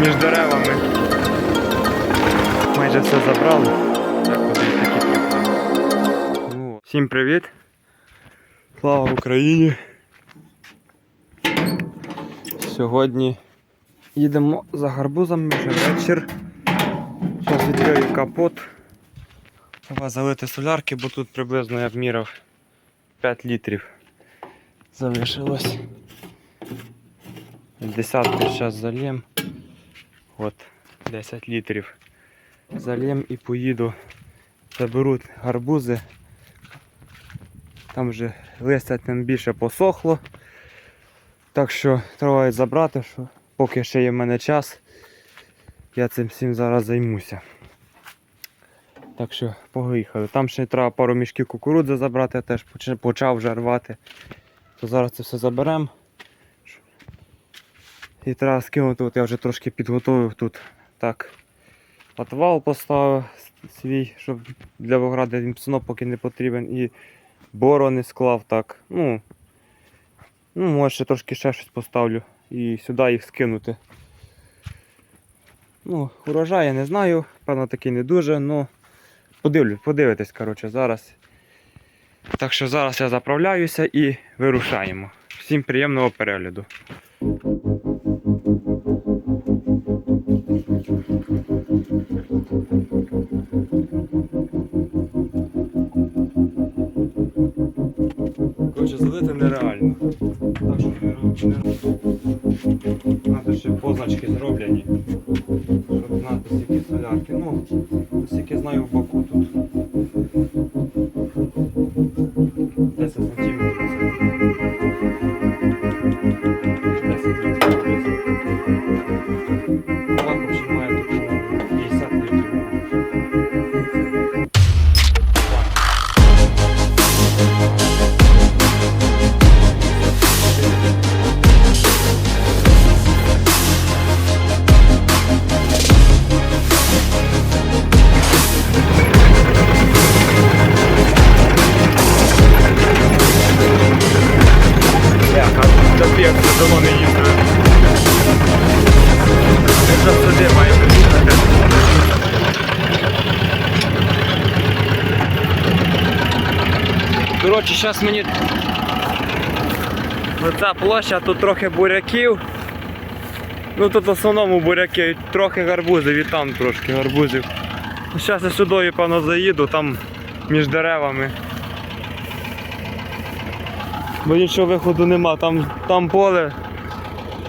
між деревами. Майже все забрали. Так, такі. Ну, Всім привіт! Слава Україні! Сьогодні їдемо за гарбузами вже вечір. Зараз відкрию капот. Треба залити солярки, бо тут приблизно я вміряв 5 літрів. Залишилось. Десятки зараз зальєм. От 10 літрів. Зальєм і поїду. Заберу гарбузи. Там вже листя тим більше посохло. Так що треба забрати, що поки ще є в мене час, я цим всім зараз займуся. Так що поїхали. Там ще треба пару мішків кукурудзи забрати, я теж почав вже рвати. То зараз це все заберемо. І треба скинути, от я вже трошки підготовив тут так. Отвал поставив свій, щоб для вогради він псино поки не потрібен. І борони склав так. Ну, ну, може ще трошки ще щось поставлю і сюди їх скинути. Ну, урожай я не знаю, певно такий не дуже, але подивлю, подивитись, коротше, зараз. Так що зараз я заправляюся і вирушаємо. Всім приємного перегляду. Нереально. Так що Надо ще позначки зроблені. Щоб знати скільки солярки. Ну, скільки знаю в боку тут. 10 сантиметрів. 10 сантиметрів. Зараз мені оця площа, тут трохи буряків. Ну тут в основному буряки, трохи гарбузів і там трошки гарбузів. Зараз я сюди, певно, заїду, там між деревами. Бо нічого виходу нема, там, там поле,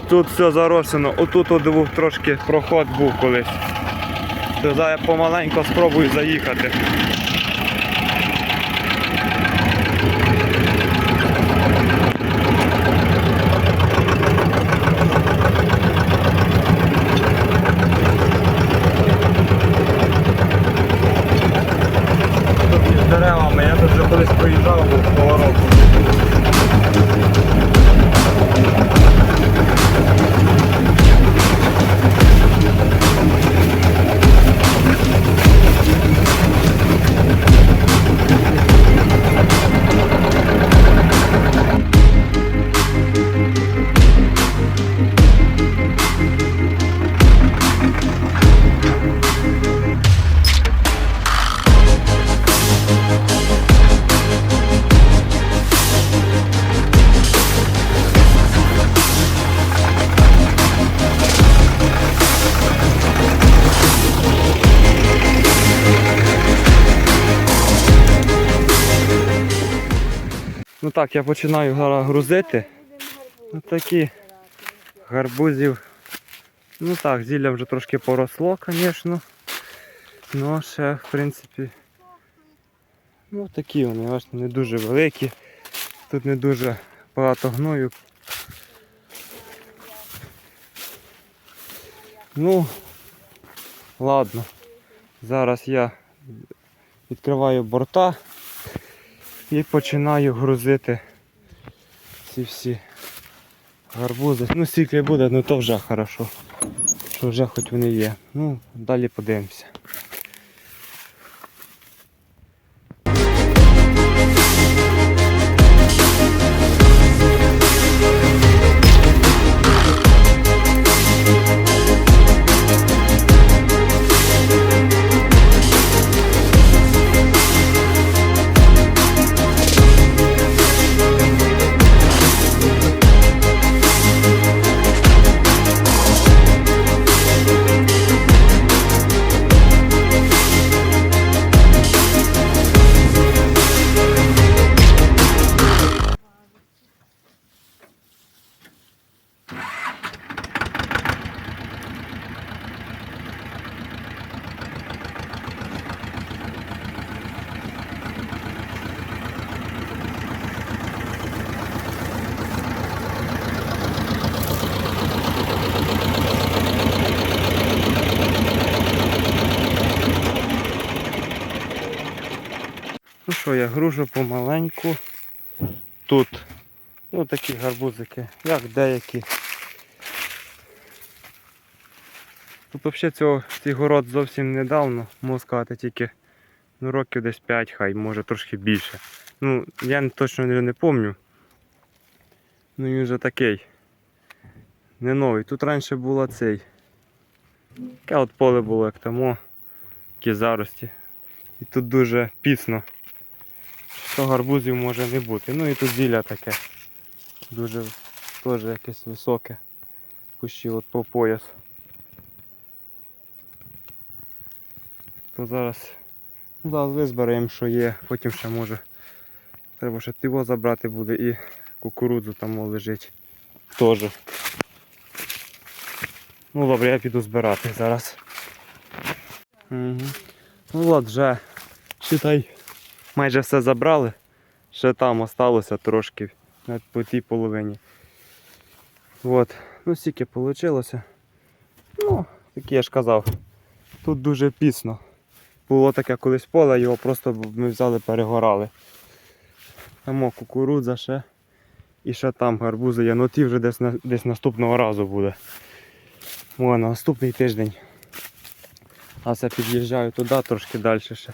тут все заросено, отут от був трошки проход був колись. Зараз я помаленько спробую заїхати. Ну так, я починаю грузити. Ось такі гарбузів. Ну так, зілля вже трошки поросло, звісно. Ну ще, в принципі, ну такі вони, бачите, не дуже великі. Тут не дуже багато гною. Ну, ладно. Зараз я відкриваю борта і починаю грузити ці всі гарбузи. Ну, стільки буде, ну то вже хорошо. Що вже хоч вони є. Ну, далі подивимося. Що я гружу помаленьку. Тут ну, такі гарбузики, як деякі. Тут взагалі цього цей город зовсім недавно, можу сказати, тільки ну, років десь 5, хай, може трошки більше. Ну, я точно не, пам'ятаю. Ну він вже такий. Не новий. Тут раніше було цей. Таке от поле було, як тому, такі зарості. І тут дуже пісно. Що гарбузів може не бути. Ну і тут зілля таке. Дуже теж якесь високе. Кущі от по пояс. То зараз, ну, зараз визберемо, що є, потім ще може. Треба ще тиво забрати буде і кукурудзу там лежить. Теж. Ну добре, я піду збирати зараз. Угу. Ну от вже, читай, майже все забрали. Ще там осталося трошки по тій половині. От. Ну стільки вийшло. Ну, таке я ж казав. Тут дуже пісно. Було таке колись поле, його просто ми взяли, перегорали. Там кукурудза ще. І ще там гарбузи є. Ну ті вже десь, десь наступного разу буде. О, на наступний тиждень. А це під'їжджаю туди, трошки далі ще.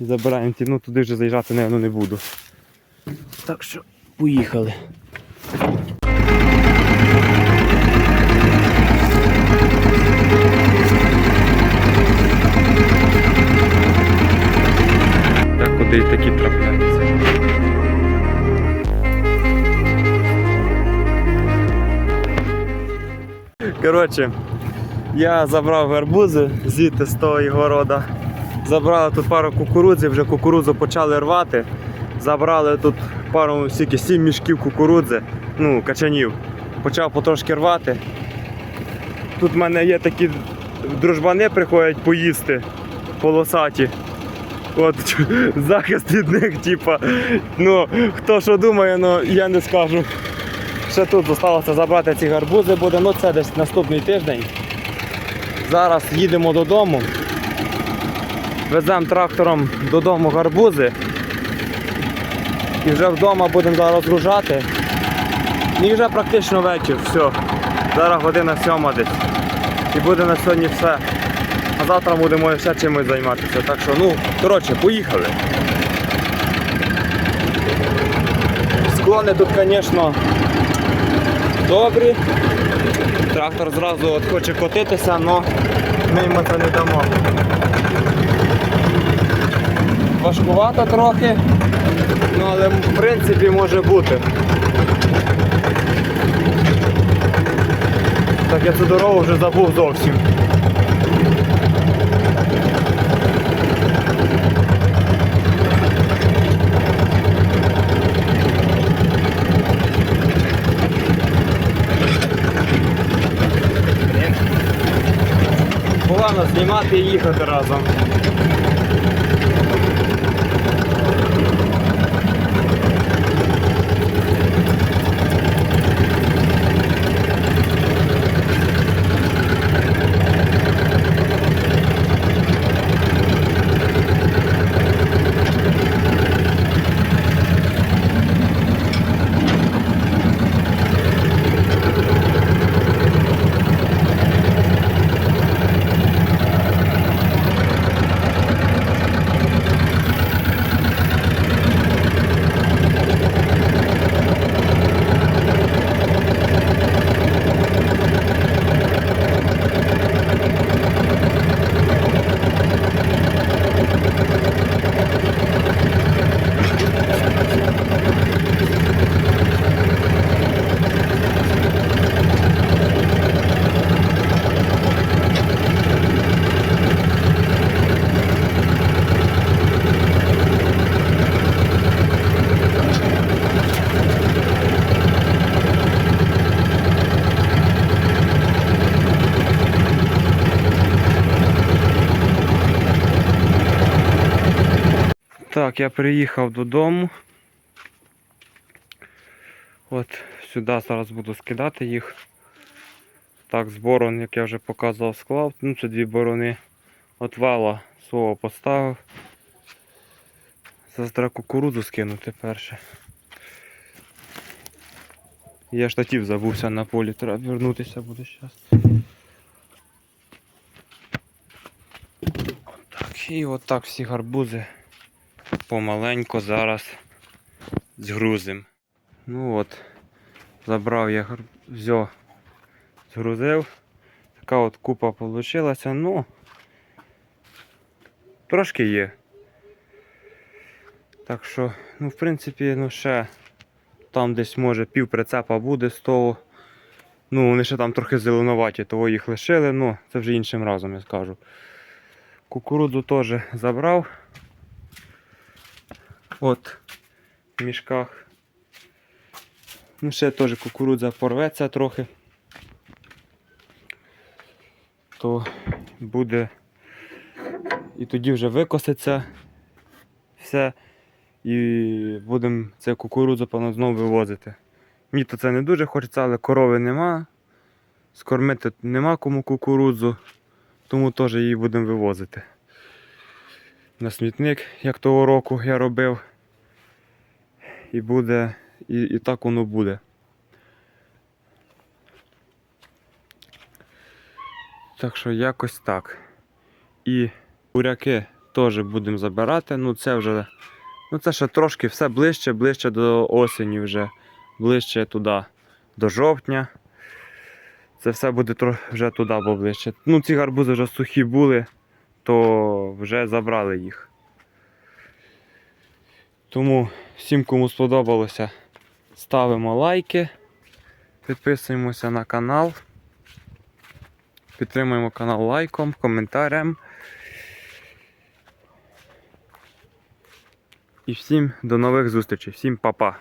І забираємо ті, ну туди вже заїжджати, напевно, не буду. Так що поїхали. Так куди такі трапляються. Коротше, я забрав гарбузи звідти з того города. Забрали тут пару кукурудзи, вже кукурудзу почали рвати. Забрали тут пару стільки сім мішків кукурудзи, ну, качанів. Почав потрошки рвати. Тут в мене є такі дружбани приходять поїсти полосаті. От захист від них, типа. Ну, хто що думає, ну я не скажу. Ще тут залишилося забрати ці гарбузи буде, ну це десь наступний тиждень. Зараз їдемо додому. Веземо трактором додому гарбузи. І вже вдома будемо зараз розгружати. І вже практично вечір, все. Зараз година сьома десь. І буде на сьогодні все. А завтра будемо ще чимось займатися. Так що, ну, коротше, поїхали. Склони тут, звісно, добрі. Трактор зразу от хоче котитися, але ми йому це не дамо. Важкувато трохи, ну але в принципі може бути. Так я цю дорогу вже забув зовсім. Знімати і їхати разом. Так, я приїхав додому. От сюди зараз буду скидати їх. Так, з борон, як я вже показував, склав. Ну, це дві борони. От вала свого поставив. Зараз кукурудзу скинути перше. Я штатів забувся на полі, треба вернутися буде зараз. І отак всі гарбузи помаленько зараз згрузим. Ну от, забрав я взяв, згрузив. Така от купа вийшла, ну трошки є. Так що, ну, в принципі, ну ще там десь може пів прицепа буде з того. Ну, вони ще там трохи зеленуваті, того їх лишили, ну, це вже іншим разом я скажу. Кукурудзу теж забрав. От в мішках. Ну, ще теж кукурудза порветься трохи. То буде. І тоді вже викоситься все. І будемо це кукурудзу певно знову вивозити. Мені то це не дуже хочеться, але корови нема. Скормити нема кому кукурудзу, тому теж її будемо вивозити. На смітник, як того року я робив. І буде, і, і так воно буде. Так що якось так. І буряки теж будемо забирати. Ну це вже. Ну це ще трошки все ближче, ближче до осені вже, ближче туди, до жовтня. Це все буде вже туди поближче. Ну, ці гарбузи вже сухі були, то вже забрали їх. Тому всім, кому сподобалося, ставимо лайки, підписуємося на канал. Підтримуємо канал лайком, коментарем. І всім до нових зустрічей. Всім па-па.